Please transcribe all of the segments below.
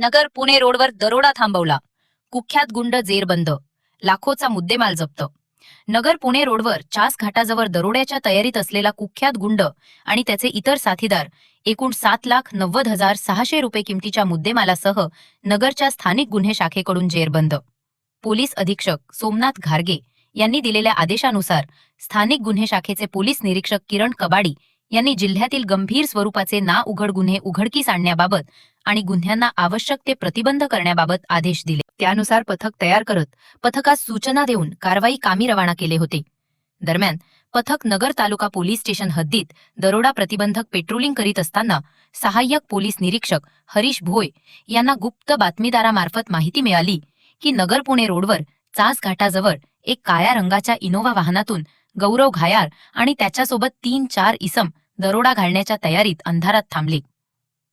नगर पुणे रोडवर दरोडा थांबवला. कुख्यात गुंड जेरबंद लाखोचा मुद्देमाल जप्त. नगर पुणे रोडवर चास घाटाजवळ दरोड्याच्या तयारीत असलेला कुख्यात गुंड आणि त्याचे इतर साथीदार एकूण सात लाख नव्वद हजार सहाशे रुपये किमतीच्या मुद्देमालासह नगरच्या स्थानिक गुन्हे शाखेकडून जेरबंद पोलीस अधीक्षक सोमनाथ घारगे यांनी दिलेल्या आदेशानुसार स्थानिक गुन्हे शाखेचे पोलीस निरीक्षक किरण कबाडी यांनी जिल्ह्यातील गंभीर स्वरूपाचे ना उघड गुन्हे उघडकीस आणण्याबाबत आणि गुन्ह्यांना आवश्यक ते प्रतिबंध करण्याबाबत आदेश दिले. त्यानुसार पथक तयार करत पथकास सूचना देऊन कारवाई कामी रवाना केले होते. दरम्यान पथक नगर तालुका पोलीस स्टेशन हद्दीत दरोडा प्रतिबंधक पेट्रोलिंग करीत असताना सहाय्यक पोलीस निरीक्षक हरीश भोय यांना गुप्त बातमीदारामार्फत माहिती मिळाली की नगर पुणे रोडवर चास घाटाजवळ एक काळ्या रंगाच्या इनोव्हा वाहनातून गौरव घायार आणि त्याच्यासोबत तीन चार इसम दरोडा घालण्याच्या तयारीत अंधारात थांबले.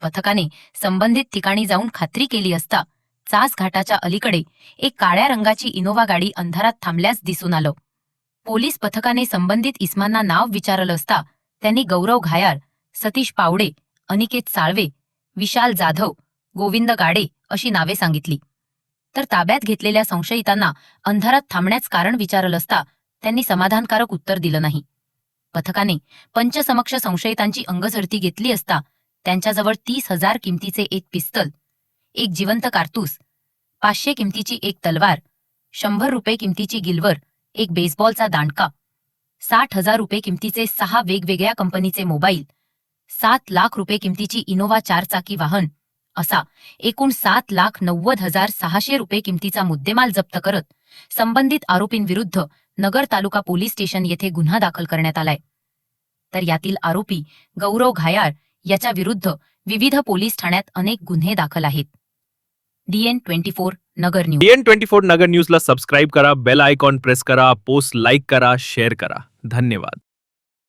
पथकाने संबंधित ठिकाणी जाऊन खात्री केली असता चास घाटाच्या अलीकडे एक काळ्या रंगाची इनोव्हा गाडी अंधारात थांबल्यास दिसून आलं. पोलीस पथकाने संबंधित इस्मांना नाव विचारलं असता त्यांनी गौरव घायार सतीश पावडे अनिकेत साळवे विशाल जाधव गोविंद गाडे अशी नावे सांगितली. तर ताब्यात घेतलेल्या संशयितांना अंधारात थांबण्याच कारण विचारलं असता त्यांनी समाधानकारक उत्तर दिलं नाही. पथकाने पंचसमक्ष संशयितांची अंगझडती घेतली असता त्यांच्याजवळ तीस हजार किमतीचे एक पिस्तल एक जिवंत कारतूस पाचशे किमतीची एक तलवार शंभर रुपये किमतीची गिल्वर एक बेसबॉलचा दांडका साठ हजार रुपये किमतीचे सहा वेगवेगळ्या कंपनीचे मोबाईल सात लाख रुपये किमतीची इनोव्हा चारचाकी वाहन असा एकूण सात लाख नव्वद हजार सहाशे रुपये किमतीचा मुद्देमाल जप्त करत संबंधित आरोपींविरुद्ध नगर तालुका पोलीस स्टेशन येथे गुन्हा दाखल करण्यात आलाय. तर यातील आरोपी गौरव घायाळ याच्या विरुद्ध विविध पोलीस ठाण्यात अनेक गुन्हे दाखल आहेत. DN twenty four Nagar news. DN twenty four Nagar न्यूजला सबस्क्राईब करा बेल आयकॉन प्रेस करा पोस्ट लाईक करा शेअर करा. धन्यवाद.